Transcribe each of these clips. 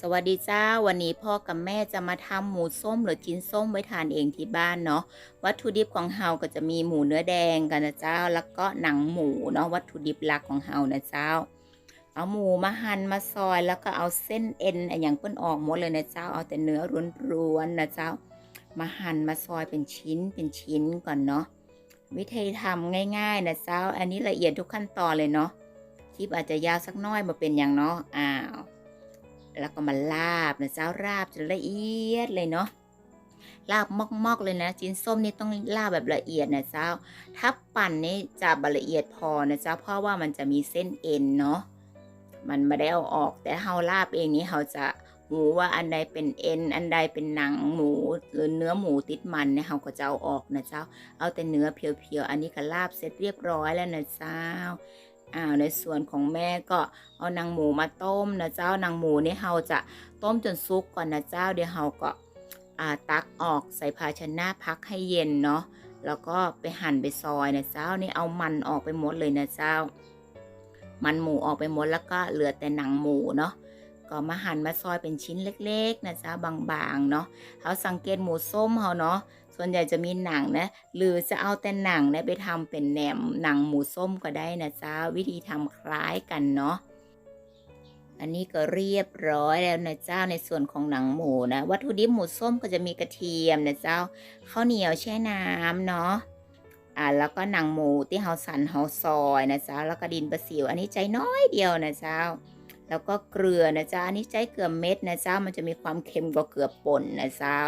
สวัสดีจ้า วันนี้พ่อกับแม่จะมาทำหมูส้มหรือกินส้มไว้ทานเองที่บ้านเนาะวัตถุดิบของเฮาก็จะมีหมูเนื้อแดงกันนะเจ้า แล้วก็หนังหมูเนาะวัตถุดิบหลักของเฮานะเจ้า เอาหมูมาหั่นมาซอยแล้วก็เอาเส้นเอ็นอย่างเปิ้นออกหมดเลยนะเจ้าเอาแต่เนื้อร้วนๆนะเจ้า มาหั่นมาซอยเป็นชิ้นเป็นชิ้นก่อนเนาะวิธีทำง่ายๆนะเจ้า อันนี้ละเอียดทุกขั้นตอนเลยเนาะคลิปอาจจะยาวสักน้อยมาเป็นอย่างเนาะอ้าว แล้วก็มาลาบนะเจ้าราบจนละเอียดเลยเนาะลาบมอกๆเลยนะจิ้นส้มนี่ต้องลาบแบบละเอียดนะเจ้า ถ้าปั่นนี่จะบละเอียดพอนะเจ้าเพราะว่ามันจะมีเส้นเอ็นเนาะมันไม่ได้เอาออก แต่เฮาลาบเองนี้เฮาจะหูว่าอันใดเป็นเอ็นอันใดเป็นหนังหมูหรือเนื้อหมูติดมันเนี่ยเฮาก็จะเอาออกนะเจ้า เอาแต่เนื้อเพียวๆอันนี้ก็ลาบเสร็จเรียบร้อยแล้วนะเจ้า อาในส่วนของแม่ก็เอานางหมูมาต้มนะเจ้านางหมูนี่เราจะต้มจนซุกก่อนนะเจ้าเดี๋ยวเราก็อ่าตักออกใส่ภาชนะพักให้เย็นเนาะแล้วก็ไปหั่นไปซอยนะเจ้านี่เอามันออกไปหมดเลยนะเจ้า มันหมูออกไปหมดแล้วก็เหลือแต่หนังหมูเนาะก็มาหั่นมาซอยเป็นชิ้นเล็กๆนะเจ้าบางๆเนาะเขาสังเกตหมูส้มเขาเนาะ ส่วนใหญ่จะมีหนังนะ หรือจะเอาแต่หนังนะไปทำเป็นแหนมหนังหมูส้มก็ได้นะจ้าวิธีทำคล้ายกันเนาะอันนี้ก็เรียบร้อยแล้วนะเจ้าในส่วนของหนังหมูนะ วัตถุดิบหมูส้มก็จะมีกระเทียมนะเจ้าข้าวเหนียวแช่น้ำเนาะอ่าแล้วก็หนังหมูที่เฮาสันเฮาซอยนะเจ้าแล้วก็ดินประสิว อันนี้ใจน้อยเดียวนะเจ้า แล้วก็เกลือนะจ้าอันนี้ใจเกลือเม็ดนะจ้ามันจะมีความเค็มกว่าเกลือป่นนะเจ้า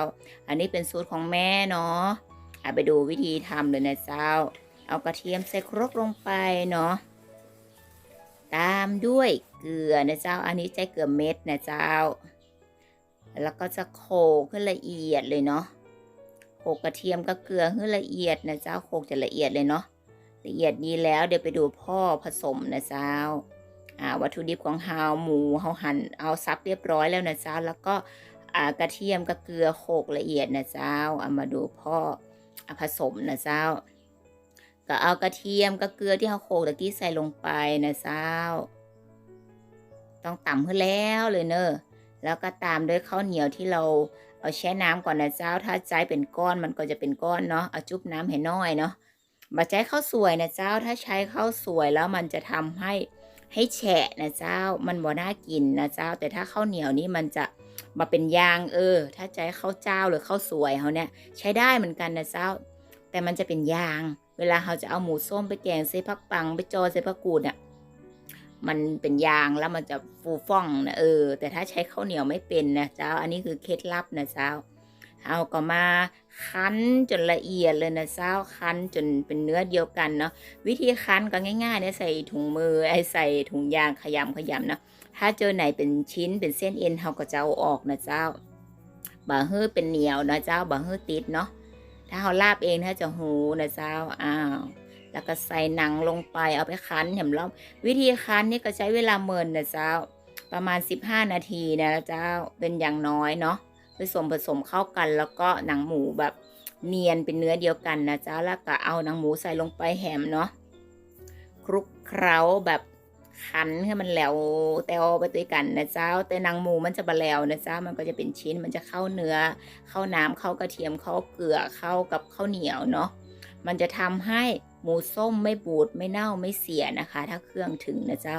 อันนี้เป็นสูตรของแม่เนาะอะไปดูวิธีทำเลยนะเจ้า เอากระเทียมใส่ครกลงไปเนาะตามด้วยเกลือนะเจ้า อันนี้ใจเกลือเม็ดนะเจ้า แล้วก็จะโขลกให้นละเอียดเลยเนาะโขลกกระเทียมกับเกลือให้นละเอียดนะเจ้าโขลกจะละเอียดเลยเนาะละเอียดดีแล้วเดี๋ยวไปดูพ่อผสมนะเจ้า วัตถุดิบของเฮาหมูเฮาหั่นเอาซับเรียบร้อยแล้วนะเจ้าแล้วก็กระเทียมกับเกลือโขลกละเอียดนะเจ้าเอามาดูพ่อผสมนะเจ้า ก็เอากระเทียมกับเกลือที่เฮาโขลกตะกี้ใส่ลงไปนะเจ้า ต้องต่ำขึ้นแล้วเลยเนอะแล้วก็ตามด้วยข้าวเหนียวที่เราเอาแช่น้ำก่อนนะเจ้า ถ้าใจเป็นก้อนมันก็จะเป็นก้อนเนาะ เอาจุ๊บน้ำให้น้อยเนาะมาใช้ข้าวสวยนะเจ้า ถ้าใช้ข้าวสวยแล้วมันจะทำให้ ให้แฉะนะเจ้า มันบ่น่ากินนะเจ้า แต่ถ้าข้าวเหนียวนี่มันจะมาเป็นยางเออ ถ้าใจข้าวเจ้าหรือข้าวสวยเขาเนี่ย ใช้ได้เหมือนกันนะเจ้า แต่มันจะเป็นยาง เวลาเราจะเอาหมูส้มไปแกงใส่ผักปังไปจอใส่ผักกูดเนี่ยมันเป็นยางแล้วมันจะฟูฟ่องนะเออ แต่ถ้าใช้ข้าวเหนียวไม่เป็นนะเจ้า อันนี้คือเคล็ดลับนะเจ้า เอาก็มาคั้นจนละเอียดเลยนะเจ้าคั้นจนเป็นเนื้อเดียวกันเนาะวิธีคั้นก็ง่ายๆเนี่ยใส่ถุงมือไอ้ใส่ถุงยางขยำขยำเนาะถ้าเจอไหนเป็นชิ้นเป็นเส้นเอ็นเราก็จะเอาออกนะเจ้าบะฮื้อเป็นเหนียวนะเจ้าบะฮื้อติดเนาะถ้าเราลาบเองถ้าจะหูนะเจ้าอ้าวแล้วก็ใส่หนังลงไปเอาไปคั้นเห็นรอบวิธีคั้นนี่ก็ใช้เวลาเมินนะเจ้าประมาณ 15 นาทีนะเจ้าเป็นอย่างน้อยเนาะ ผสมผสมเข้ากัน แล้วก็หนังหมูแบบเนียนเป็นเนื้อเดียวกันนะจ้าแล้วก็เอาหนังหมูใส่ลงไปแหมเนาะคลุกเคล้าแบบคันให้มันแหลวแตวไปด้วยกันนะเจ้า แต่หนังหมูมันจะบะแหลวนะเจ้ามันก็จะเป็นชิ้นมันจะเข้าเนื้อ เข้าน้ำเข้ากระเทียมเข้าเกลือเข้ากับข้าวเหนียวเนาะมันจะทำให้หมูส้มไม่บูดไม่เน่าไม่เสียนะคะ ถ้าเครื่องถึงนะเจ้า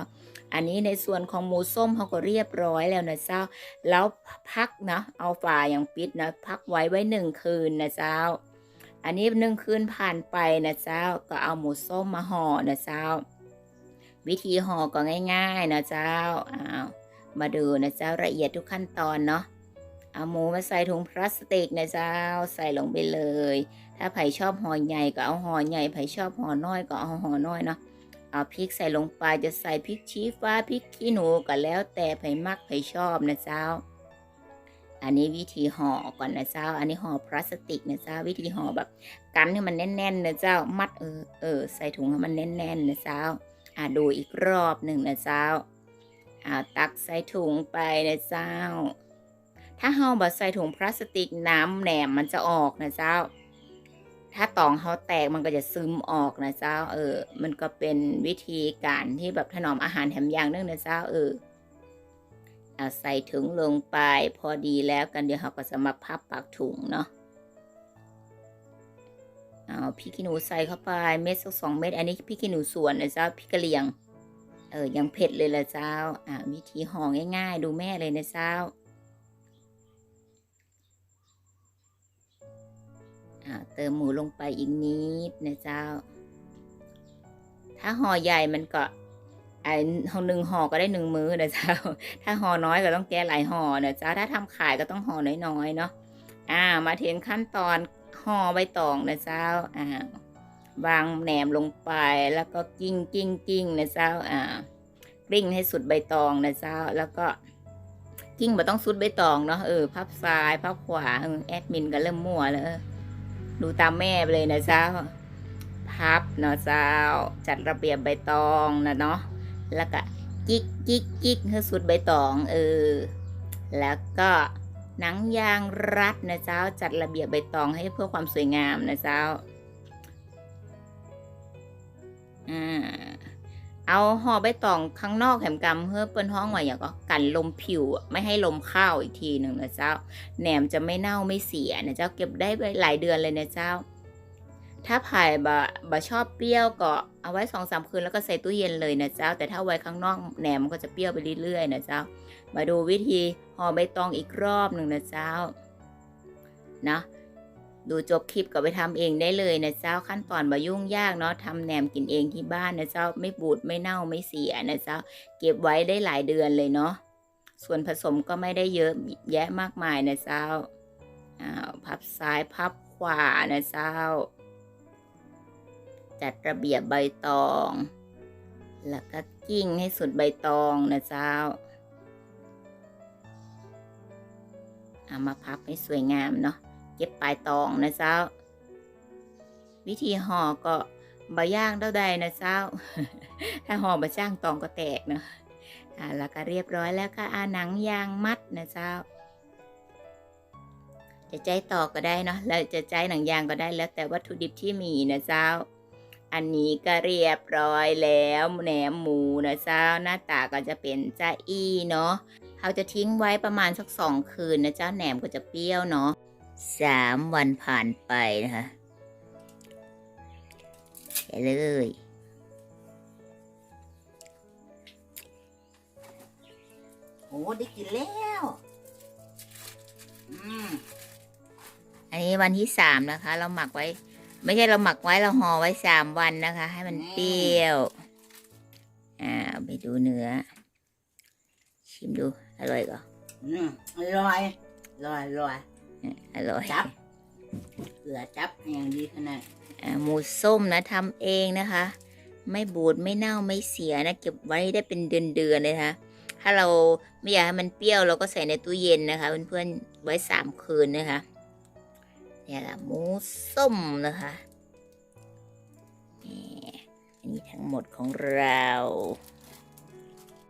อันนี้ในส่วนของหมูส้มเขาก็เรียบร้อยแล้วนะเจ้า แล้วพักนะ เอาฝาอย่างปิดนะ พักไว้ไว้หนึ่งคืนนะเจ้า อันนี้หนึ่งคืนผ่านไปนะเจ้า ก็เอาหมูส้มมาห่อนะเจ้า วิธีห่อก็ง่าย ๆนะเจ้า อ้าว มาดูนะเจ้าละเอียดทุกขั้นตอนเนาะเอาหมูมาใส่ถุงพลาสติกนะเจ้า ใส่ลงไปเลย ถ้าไผ่ชอบห่อใหญ่ก็เอาห่อใหญ่ไผ่ชอบห่อน้อยก็เอาห่อน้อยเนาะ เอาพริกใส่ลงไปจะใส่พริกชี้ฟ้าพริกขี้หนูก็แล้วแต่ไผมักไผชอบนะเจ้า อันนี้วิธีห่อก่อนนะเจ้า อันนี้ห่อพลาสติกนะเจ้า วิธีห่อแบบกันให้มันแน่นๆนะเจ้า มัดเออเออใส่ถุงให้มันแน่นๆนะเจ้า อ่าดูอีกรอบหนึ่งนะเจ้าอ่าตักใส่ถุงไปนะเจ้า ถ้าเฮาบ่ใส่ถุงพลาสติกน้ำแหนมมันจะออกนะเจ้า ถ้าตองเฮาแตกมันก็จะซึมออกนะเจ้า เออ มันก็เป็นวิธีการที่แบบถนอมอาหารแถมยางหนึงนะเจ้า เออเอาใส่ถุงลงไปพอดีแล้วกันเดี๋ยวเราก็จะมาพับปากถุงเนาะเอาพริกขี้หนูใส่เข้าไปเม็ดสักสองเม็ดอันนี้พริกขี้หนูสวนนะเจ้าพริกกะเหรี่ยง เออยังเผ็ดเลยละเจ้า อ่าวิธีห่อง่าย ๆ ดูแม่เลยนะเจ้า เติมหมูลงไปอีกนิดนะเจ้า ถ้าห่อใหญ่มันก็ไอ้ห่อหนึ่งห่อก็ได้หนึ่งมื้อนะเจ้า ถ้าห่อน้อยก็ต้องแก้หลายห่อนะเจ้า ถ้าทำขายก็ต้องห่อน้อยๆเนาะ อ่า มาถึงขั้นตอนห่อใบตองนะเจ้า อ่าวางแหนมลงไปแล้วก็กิ้งกิ้งกิ้งนะเจ้า อ่ากลิ้งให้สุดใบตองนะเจ้า แล้วก็กิ้งมาต้องสุดใบตองเนาะ เออ พับซ้าย พับขวา เออ แอดมินก็เริ่มมั่วแล้ว ดูตามแม่ไปเลยนะเจ้า พับเนาะเจ้า จัดระเบียบใบตองนะเนาะ แล้วก็กิ๊กกิ๊กกิ๊กให้สุดใบตอง เออ แล้วก็หนังยางรัดนะเจ้า จัดระเบียบใบตองให้เพื่อความสวยงามนะเจ้า อ่า เอาห่อใบตองข้างนอกแหมกำเพื่อเปิ้นห้องไว้อย่างก็กันลมผิวอะไม่ให้ลมเข้าอีกทีหนึ่งนะเจ้าแหนมจะไม่เน่าไม่เสียนะเจ้าเก็บได้หลายเดือนเลยนะเจ้า ถ้าภายบะบะชอบเปรี้ยวก็เอาไว้สองสามคืนแล้วก็ใส่ตู้เย็นเลยนะเจ้า แต่ถ้าไว้ข้างนอกแหนมก็จะเปรี้ยวไปเรื่อยๆนะเจ้า มาดูวิธีห่อใบตองอีกรอบหนึ่งนะเจ้านะ ดูจบคลิปก็ไปทำเองได้เลยนะเจ้าขั้นตอนบ่ยุ่งยากเนาะทำแหนมกินเองที่บ้านนะเจ้าไม่บูดไม่เน่าไม่เสียนะเจ้าเก็บไว้ได้หลายเดือนเลยเนาะส่วนผสมก็ไม่ได้เยอะแยะมากมายนะเจ้าอ้าวพับซ้ายพับขวานะเจ้า จัดระเบียบใบตอง แล้วก็กิ้งให้สุดใบตองนะเจ้าเอามาพับให้สวยงามเนาะ เก็บปลายตองนะเจ้า วิธีห่อก็บะย่างเท่าใดนะเจ้า ถ้าห่อบะจ้างตองก็แตกเนาะอ่าแล้วก็เรียบร้อยแล้วก็อาหนังยางมัดนะเจ้า จะใจต่อก็ได้เนาะแล้วจะใจหนังยางก็ได้แล้วแต่วัตถุดิบที่มีนะเจ้า อันนี้ก็เรียบร้อยแล้วแหนมหมูนะเจ้าหน้าตาก็จะเป็นจ้าอี้เนาะเขาจะทิ้งไว้ประมาณสักสองคืนนะเจ้าแหนมก็จะเปรี้ยวเนาะ สามวันผ่านไปนะคะไปเลย โอ้ได้กินแล้วอืมอันนี้วันที่สามนะคะ เราหมักไว้ ไม่ใช่เราหมักไว้เราห่อไว้สามวันนะคะ ให้มันเปรี้ยว อ่าไปดูเนื้อ ชิมดู อร่อยก็อืมอร่อยอร่อยอร่อย อร่อยจับเกลือจับอย่างดีขนาดอ่าหมูส้มนะทำเองนะคะ ไม่บูดไม่เน่าไม่เสียนะ เก็บไว้ได้เป็นเดือนๆเลยนะคะถ้าเราไม่อยากให้มันเปรี้ยวเราก็ใส่ในตู้เย็นนะคะเพื่อนๆไว้สามคืนนะคะเนี่ยแหละหมูส้มนะคะนี่อันนี้ทั้งหมดของเรา